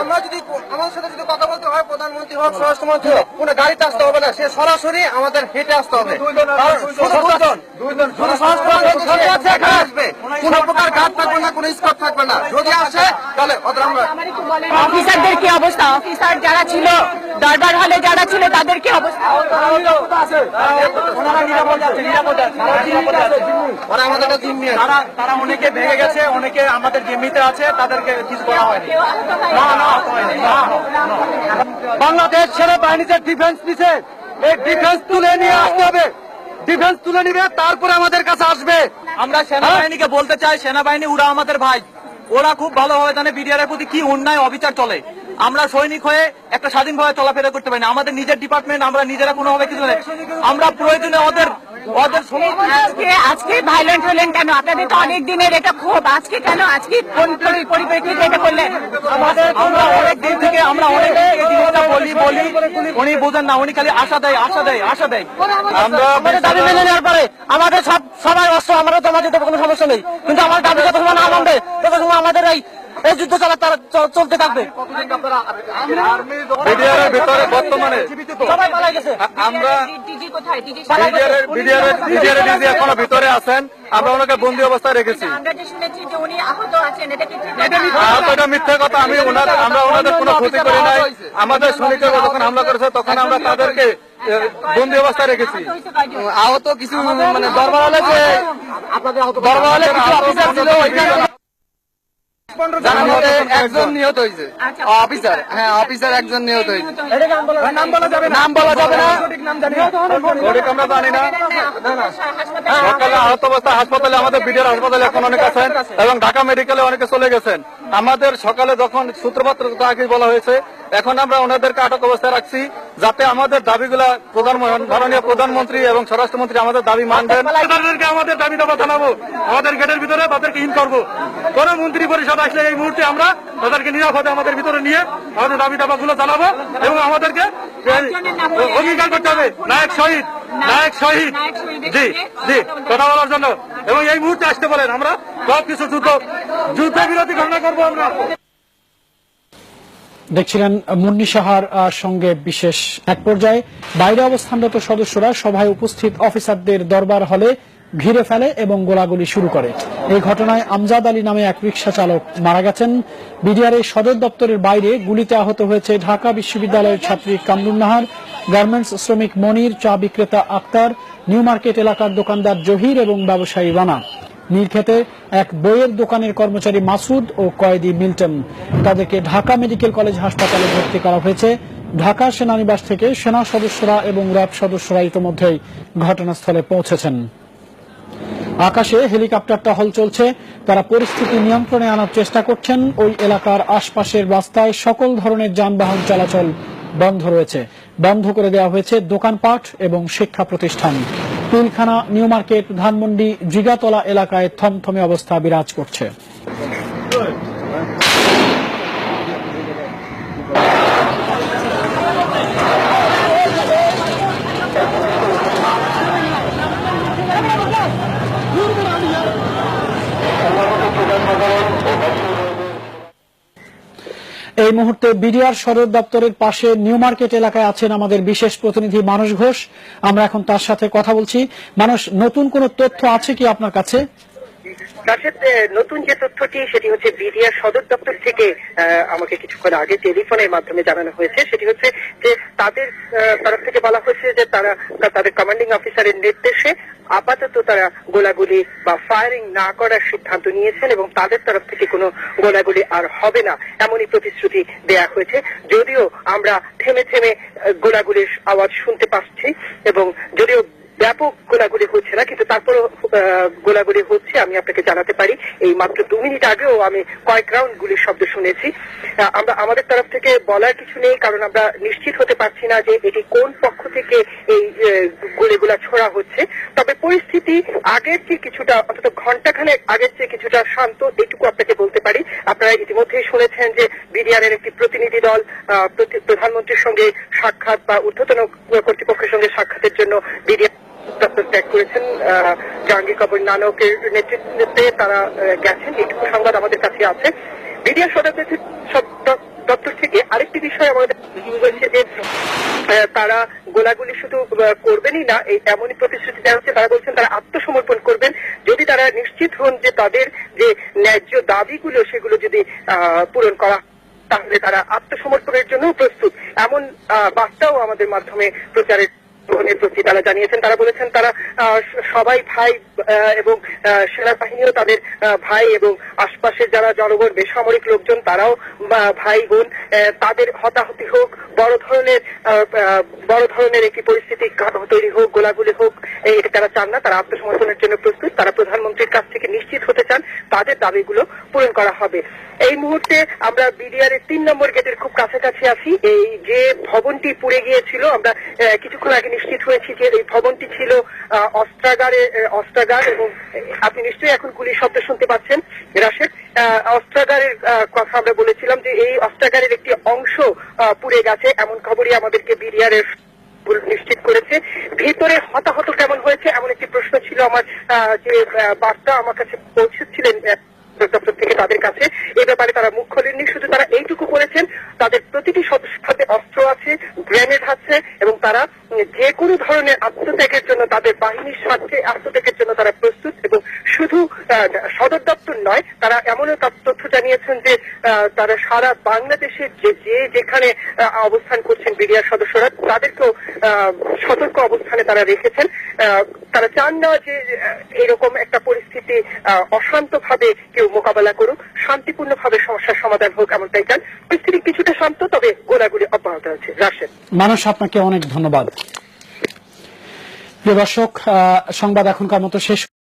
আমরা যদি আমার সাথে যদি কথা বলতে হয় প্রধানমন্ত্রী হোক স্বরাষ্ট্রমন্ত্রী হোক কোনো গাড়িতে আসতে হবে না। সে সরাসরি আমাদের হেঁটে আসতে হবে। আসবে। কোনো প্রকার ঘাট থাকবে না কোনো স্কট থাকবে না। যদি আসে তাহলে আমরা অফিসারদের কি অবস্থা? অফিসার যারা ছিল দরবার হলে যারা ছিল তাদের কি অবস্থা ওরা আমাদের একটা জিম্মি আছে। তারা তারা অনেকে ভেঙে গেছে অনেকে আমাদের জিম্মিতে আছে তাদেরকে কিছু করা হয়নি। বাংলাদেশ সেনাবাহিনী যে ডিফেন্স দিছে এই ডিফেন্স তুলে নিয়ে আসতে হবে। ডিফেন্স তুলে নিবে তারপরে আমাদের কাছে আসবে। আমরা সেনাবাহিনীকে বলতে চাই সেনাবাহিনী ওরা আমাদের ভাই। ওরা খুব ভালোভাবে জানে বিডিআর এর প্রতি কি অন্যায় অবিচার চলে। আমরা সৈনিক হয়ে একটা স্বাধীনভাবে চলাফেরা করতে পারি না। আমাদের নিজের ডিপার্টমেন্ট আমরা নিজেরা কোনোভাবে কিছু নেই আমরা প্রয়োজনে ওদের ওদের আজকে আজকে ভাইলেন্ট হলেন কেন? আপনাদের তো অনেক দিনের এটা ক্ষোভ। আজকে কেন? আজকে কোন পরিপ্রেক্ষিতে এটা করলেন? আমাদের আমরা অনেক দিন থেকে আমরা অনেক জিনিসটা বলি বলি। উনি বোঝেন না উনি খালি আশা দেয় আশা দেয় আশা দেয়। আমরা আমাদের দাবি মেনে নেওয়ার পরে আমাদের সব সবাই অস্ত্র আমরা তো আমাদের কোনো সমস্যা নেই। কিন্তু আমার দাবি যত সময় না মানবে তত সময় আমাদের এই এই যুদ্ধ চলা তারা চলতে থাকবে। মিডিয়ার ভিতরে বর্তমানে সবাই পালাই গেছে। আমরা এখনও ভিতরে আছেন আমরা ওনাকে বন্দি অবস্থায় রেখেছি। আমরা যে শুনেছি যে উনি আহত আছেন এটা কি ঠিক আহত এটা মিথ্যা কথা। আমি ওনার আমরা ওনাদের কোনো ক্ষতি করি নাই। আমাদের সৈনিকরা যখন হামলা করেছে তখন আমরা তাদেরকে বন্দি অবস্থায় রেখেছি। আহত কিছু মানে দরবার হলে যে দরবার হলে কিছু অফিসার ছিল ওইখানে যার মধ্যে একজন। নিহত হয়েছে। আচ্ছা। অফিসার। হ্যাঁ অফিসার একজন নিহত হয়েছে। নাম বলা যাবে নাম বলা যাবে না। সঠিক আমরা জানি না। সকালে আহত অবস্থায় হাসপাতালে আমাদের বিডিআর হাসপাতালে এখন অনেক আছেন এবং ঢাকা মেডিকেলে অনেকে চলে গেছেন। আমাদের সকালে যখন সূত্রপাত আগে বলা হয়েছে, এখন আমরা ওনাদেরকে আটক অবস্থায় রাখছি যাতে আমাদের দাবিগুলা প্রধান মাননীয় প্রধানমন্ত্রী এবং স্বরাষ্ট্রমন্ত্রী আমাদের দাবি মানবেন। আমাদের দাবি দাবা জানাব আমাদের গেটের ভিতরে তাদেরকে ইন করব। কোন মন্ত্রী পরিষদ আসলে এই মুহূর্তে আমরা তাদেরকে নিরাপদে আমাদের ভিতরে নিয়ে আমাদের দাবি দাবা গুলো জানাব এবং আমাদেরকে অঙ্গীকার করতে হবে। নায়ক শহীদ নায়ক শহীদ। জি জি, কথা বলার জন্য। এবং এই মুহূর্তে আসতে বলেন আমরা। সব কিছু যুদ্ধ যুদ্ধ বিরতি ঘটনা দেখছিলেন মুন্নি সাহার সঙ্গে বিশেষ এক পর্যায়ে। বাইরে অবস্থানরত সদস্যরা সভায় উপস্থিত অফিসারদের দরবার হলে ঘিরে ফেলে এবং গোলাগুলি শুরু করে। এই ঘটনায় আমজাদ আলী নামে এক রিকশা চালক মারা গেছেন। বিডিআর সদর দপ্তরের বাইরে গুলিতে আহত হয়েছে ঢাকা বিশ্ববিদ্যালয়ের ছাত্রী কামরুন নাহার, গার্মেন্টস শ্রমিক মনির, চা বিক্রেতা আক্তার, নিউ মার্কেট এলাকার দোকানদার জহির এবং ব্যবসায়ী রানা। নীলক্ষেতে এক বইয়ের দোকানের কর্মচারী মাসুদ ও কয়েদি মিল্টন। তাদেরকে ঢাকা মেডিকেল কলেজ হাসপাতালে ভর্তি করা হয়েছে। ঢাকা সেনানিবাস থেকে সেনা সদস্যরা এবং র্যাব সদস্যরা ইতিমধ্যেই ঘটনাস্থলে পৌঁছেছেন। আকাশে হেলিকপ্টার টহল চলছে। তারা পরিস্থিতি নিয়ন্ত্রণে আনার চেষ্টা করছেন। ওই এলাকার আশপাশের রাস্তায় সকল ধরনের যানবাহন চলাচল বন্ধ রয়েছে। বন্ধ করে দেওয়া হয়েছে দোকানপাট এবং শিক্ষা প্রতিষ্ঠান। পিলখানা নিউ মার্কেট ধানমন্ডি জিগাতলা এলাকায় থমথমে অবস্থা বিরাজ করছে। এই মুহূর্তে বিডিআর সদর দপ্তরের পাশে নিউ মার্কেট এলাকায় আছেন আমাদের বিশেষ প্রতিনিধি মানুষ ঘোষ। আমরা এখন তার সাথে কথা বলছি। মানুষ নতুন কোন তথ্য আছে কি আপনার কাছে? রাশেদ নতুন যে তথ্যটি, সেটি হচ্ছে বিডিআর সদর দপ্তর থেকে আমাকে কিছুক্ষণ আগে টেলিফোনের মাধ্যমে জানানো হয়েছে। সেটি হচ্ছে যে তাদের তরফ থেকে বলা হয়েছে যে তারা তাদের কমান্ডিং অফিসারের নির্দেশে আপাতত তারা গোলাগুলি বা ফায়ারিং না করার সিদ্ধান্ত নিয়েছেন এবং তাদের তরফ থেকে কোনো গোলাগুলি আর হবে না এমনই প্রতিশ্রুতি দেয়া হয়েছে। যদিও আমরা থেমে থেমে গোলাগুলির আওয়াজ শুনতে পাচ্ছি এবং যদিও ব্যাপক গোলাগুলি হচ্ছে না, কিন্তু তারপরও গোলাগুলি হচ্ছে, আমি আপনাকে জানাতে পারি। এই মাত্র দু মিনিট আগেও আমি কয়েক রাউন্ড গুলির শব্দ শুনেছি। আমরা, আমাদের তরফ থেকে বলার কিছু নেই, কারণ আমরা নিশ্চিত হতে পারছি না যে এটি কোন পক্ষ থেকে এই গুলিগুলা ছোড়া হচ্ছে। তবে পরিস্থিতি আগের চেয়ে কিছুটা, অন্তত ঘন্টাখানেক আগের চেয়ে কিছুটা শান্ত, এটুকু আপনাকে বলতে পারি। আপনারা ইতিমধ্যেই শুনেছেন যে বিডিআর এর একটি প্রতিনিধি দল প্রধানমন্ত্রীর সঙ্গে সাক্ষাৎ বা ঊর্ধ্বতন কর্তৃপক্ষের সঙ্গে সাক্ষাতের জন্য বিডিআর দপ্তর ত্যাগ করেছেন জাহাঙ্গীর কবর নানকের নেতৃত্বে তারা গেছেন। এটুকু সংবাদ আমাদের কাছে আছে। মিডিয়া সদস্য দপ্তর থেকে আরেকটি বিষয় আমাদের হয়েছে যে তারা গোলাগুলি শুধু করবেনই না, এই এমনই প্রতিশ্রুতি দেওয়া হচ্ছে তারা বলছেন তারা আত্মসমর্পণ করবেন। যদি তারা নিশ্চিত হন যে তাদের যে ন্যায্য দাবিগুলো, সেগুলো যদি পূরণ করা, তাহলে তারা আত্মসমর্পণের জন্য প্রস্তুত। এমন বার্তাও আমাদের মাধ্যমে প্রচারের গ্রহণের প্রতি তারা জানিয়েছেন, তারা বলেছেন তারা সবাই ভাই এবং সেনাবাহিনীও তাদের ভাই এবং আশপাশের যারা জনগণ, বেসামরিক লোকজন, তারাও ভাই বোন তাদের হতাহতি হোক, বড় ধরনের বড় ধরনের একটি পরিস্থিতি তৈরি হোক, গোলাগুলি হোক এটা তারা চান না। তারা আত্মসমর্পণের জন্য প্রস্তুত। তারা প্রধানমন্ত্রীর কাছ থেকে নিশ্চিত হতে চান তাদের দাবিগুলো পূরণ করা হবে। এই মুহূর্তে আমরা বিডিআর এর তিন নম্বর গেটের খুব কাছাকাছি আছি। এই যে ভবনটি পুড়ে গিয়েছিল, আমরা কিছুক্ষণ আগে নিশ্চিত হয়েছি যে এই ভবনটি ছিল অস্ত্রাগারে অস্ত্রাগার এবং আপনি নিশ্চয়ই এখন গুলির শব্দ শুনতে পাচ্ছেন, রাশেদ। অস্ত্রাগারের কথা আমরা বলেছিলাম যে এই অস্ত্রাগারের একটি অংশ পুড়ে গেছে। এমন খবরই আমাদেরকে বিডিআর এর নিশ্চিত করেছে। ভিতরে হতাহত হয়েছে এমন একটি প্রশ্ন ছিল আমার যে বার্তা আমার কাছে পৌঁছেছিলেন দপ্তর থেকে তাদের কাছে। এ ব্যাপারে তারা মুখ খোলেননি, শুধু তারা এইটুকু করেছেন, তাদের প্রতিটি সদস্যের অস্ত্র আছে, গ্রেনেড আছে, এবং তারা যে কোনো ধরনের আত্মত্যাগের জন্য তাদের বাহিনীর স্বার্থে আত্মত্যাগের জন্য তারা প্রস্তুত, এবং শুধু সদর দপ্তর নয়, তারা এমন একটা তথ্য জানিয়েছেন যে তারা সারা বাংলাদেশের যে যে যেখানে অবস্থান করছেন বিডিআর সদস্যরা, তাদেরকেও সতর্ক অবস্থানে তারা রেখেছেন। তারা চান না যে এরকম একটা পরিস্থিতি অশান্ত ভাবে কেউ মোকাবেলা করুক, শান্তিপূর্ণভাবে সমস্যার সমাধান হোক এমনটাই চান। পরিস্থিতি কিছুটা শান্ত, তবে গোলাগুলি অব্যাহত আছে রাশেদ। মানুষ আপনাকে অনেক ধন্যবাদ। প্রিয় দর্শক সংবাদ এখনকার মতো শেষ